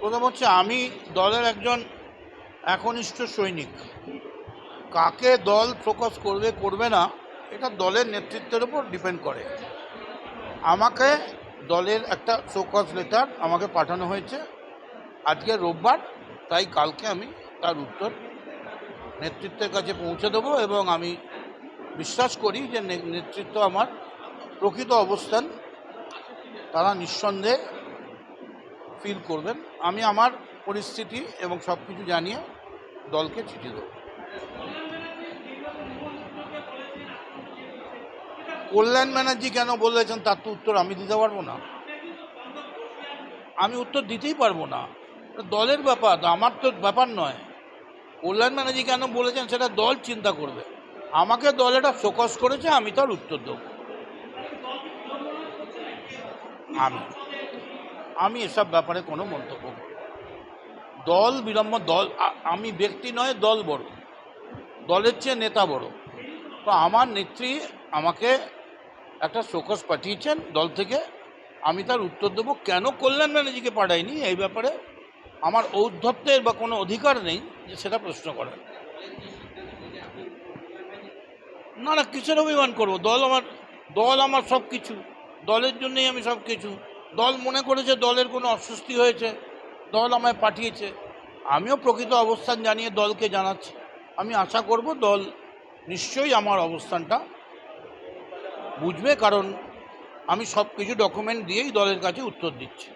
প্রথম হচ্ছে আমি দলের একজন একনিষ্ঠ সৈনিক। কাকে দল ফোকাস করবে করবে না, এটা দলের নেতৃত্বের উপর ডিপেন্ড করে। আমাকে দলের একটা ফোকাস লেটার আমাকে পাঠানো হয়েছে। আজকে রোববার, তাই কালকে আমি তার উত্তর নেতৃত্বের কাছে পৌঁছে দেবো এবং আমি বিশ্বাস করি যে নেতৃত্ব আমার প্রকৃত অবস্থান। তারা নিঃসন্দেহে ফিল করবেন, আমি আমার পরিস্থিতি এবং সব কিছু জানিয়ে দলকে চিঠি দেবো। কল্যাণ ব্যানার্জি কেন বলেছেন তার তো উত্তর আমি দিতে পারব না। আমি উত্তর দিতেই পারব না। দলের ব্যাপার, আমার তো ব্যাপার নয়। কল্যাণ ব্যানার্জি কেন বলেছেন সেটা দল চিন্তা করবে। আমাকে দল এটা ফোকাস করেছে, আমি তার উত্তর দেবো। আমি আমি এসব ব্যাপারে কোনো মন্তব্য করব না। দল বিলম্ব দল আমি ব্যক্তি নয়, দল বড়। দলের চেয়ে নেতা বড়। তো আমার নেত্রী আমাকে একটা শোকস পাঠিয়েছেন দল থেকে। আমি তার উত্তর দেবো, কেন কল্যাণ ব্যানার্জিকে পাঠাইনি এই ব্যাপারে আমার ঔদ্ধত্যের বা কোনো অধিকার নেই যে সেটা প্রশ্ন করার। না না, কিসের অভিমান করব? দল আমার দল আমার সব কিছু দলের জন্যই আমি সব কিছু দল মনে করেছে দলের কোনো অস্বস্তি হয়েছে, দল আমায় পাঠিয়েছে। আমিও প্রকৃত অবস্থান জানিয়ে দলকে জানাচ্ছি। আমি আশা করব দল নিশ্চয়ই আমার অবস্থানটা বুঝবে, কারণ আমি সব কিছু ডকুমেন্ট দিয়েই দলের কাছে উত্তর দিচ্ছি।